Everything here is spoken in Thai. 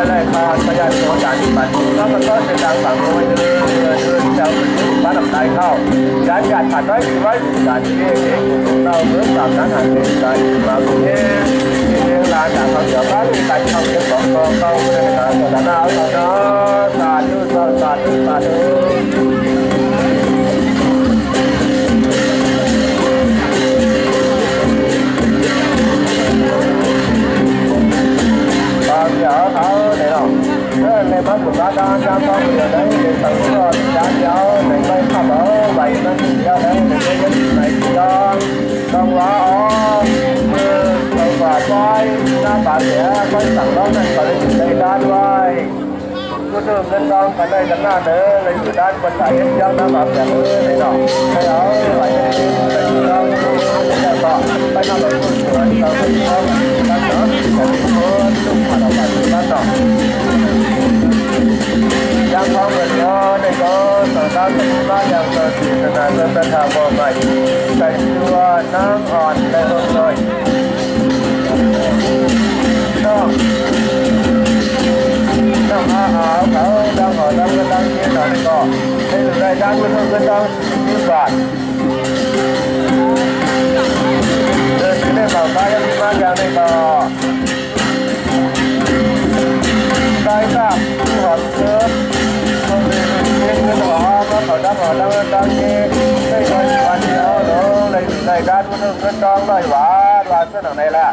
มาแรกมาขยายตัวจากที่ปัจจุบันมัก็เป็นทางฝังโน้นเดินเดินเดินจากบ้านลำไส้เข้าการการผ่านร้อยสี่ว้อยสี่การที่เองเราเมื่อสามนั้นหันเป็นกามากรุงเทพที่เรื่องรานจากความเสียบ้านที่การทำเย็นององกองกองเป็นองการสนทนาเอาสนทนาสาธุสาธุสาธุ ในพระสุภาการจำต้องเดือดได้ในสังกอดจานยาวในใบข้าวใบนั้นยาวได้ในเย็นในยอนต้องว่าอ๋อเมื่อใส่บาดไว้หน้าบาดเสียก็สั่งร้องนั่นก็เลยอยู่ในด้านไว้ก็เดิมเงินทองกันได้กันหน้าเด้อเลยอยู่ด้านคนไหนยังน้ำแบบแบบเออในดอกใช่เอาไหลเงิไเลยอยู่ด้านคนไหก็ไปทำแบบคนสวยเราไปทำ ระปฏิมาอย่างเติมสีตนาเพื่อประทานบ่ใหม่แต่ชื่อว่าน้ำอ่อนในห้องน้อยน้องน้องอาหาเขาดังหอนดังก็ต้องเงี้ยหน่อยก็ให้รายดังกระดังก็ต้องยี่บาทเดินไปได้บ่าวไปยังมาอย่างในบ่าว การอุดมเงินจองร้อยหวานวานเส้นของไหนล่ะ